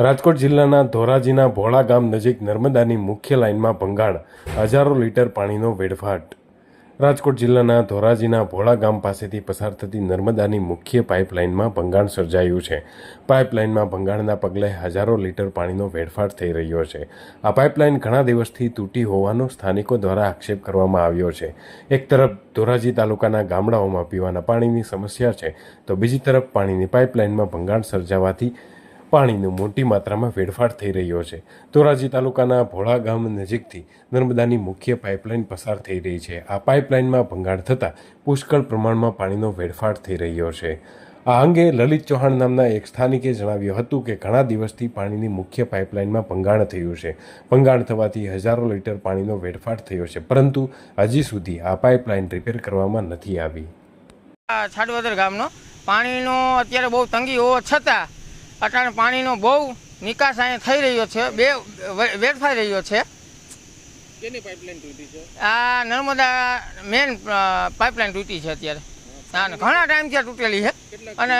રાજકોટ જિલ્લાના ધોરાજીના ભોળા ગામ નજીક નર્મદાની મુખ્ય લાઇનમાં ભંગાણ. હજારો લીટર પાણીનો વેડફાટ. રાજકોટ જિલ્લાના ધોરાજીના ભોળા ગામ પાસેથી પસાર થતી નર્મદાની મુખ્ય પાઇપલાઇનમાં ભંગાણ સર્જાયું છે. પાઇપલાઇનમાં ભંગાણના પગલે હજારો લીટર પાણીનો વેડફાટ થઈ રહ્યો છે. આ પાઇપલાઇન ઘણા દિવસથી તૂટી હોવાનો સ્થાનિકો દ્વારા આક્ષેપ કરવામાં આવ્યો છે. એક તરફ ધોરાજી તાલુકાના ગામડાઓમાં પીવાના પાણીની સમસ્યા છે, તો બીજી તરફ પાણીની પાઇપલાઇનમાં ભંગાણ સર્જાવાથી પાણીનો મોટી માત્રામાં વેડફાટ થઈ રહ્યો છે. ધોરાજી તાલુકાના ભોળા ગામ નજીકથી નર્મદાની મુખ્ય પાઇપલાઇન પસાર થઈ રહી છે. આ પાઇપલાઇનમાં ભંગાણ થતાં પુષ્કળ પ્રમાણમાં પાણીનો વેડફાટ થઈ રહ્યો છે. આ અંગે લલિત ચૌહાણ નામના એક સ્થાનિકે જણાવ્યું હતું કે ઘણા દિવસથી પાણીની મુખ્ય પાઇપલાઇનમાં ભંગાણ થયું છે. ભંગાણ થવાથી હજારો લીટર પાણીનો વેડફાટ થયો છે, પરંતુ હજી સુધી આ પાઇપલાઇન રિપેર કરવામાં નથી આવી. છાડવદર ગામનો પાણીનો અત્યારે બહુ તંગી હોવા છતાં અટાણે પાણીનો બહુ નિકાસ અહીંયા થઈ રહ્યો છે બે વેડફાઈ રહ્યો છે. કેની પાઇપલાઇન તૂટી છે? આ નર્મદા મેન પાઇપલાઇન તૂટી છે અત્યારે. હા. ને ઘણા ટાઈમથી ત્યાં તૂટેલી છે. અને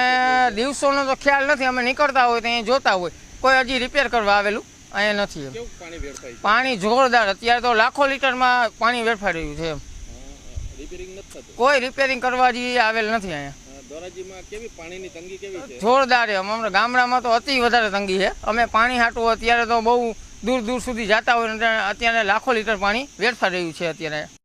દિવસોનો તો ખ્યાલ નથી અમે નીકળતા હોય તો અહીંયા જોતા હોય. કોઈ હજી રિપેર કરવા આવેલું? અહીંયા નથી પાણી જોરદાર અત્યારે તો લાખો લીટરમાં પાણી વેડફાઈ રહ્યું છે કોઈ રિપેરિંગ કરવા જે આવેલ નથી અહીંયા. જોરદાર છે. ગામડામાં તો અતિ વધારે તંગી છે. અમે પાણી હાટું અત્યારે તો બહુ દૂર દૂર સુધી જતા હોય અત્યારે લાખો લીટર પાણી વેડફાઈ રહ્યું છે અત્યારે.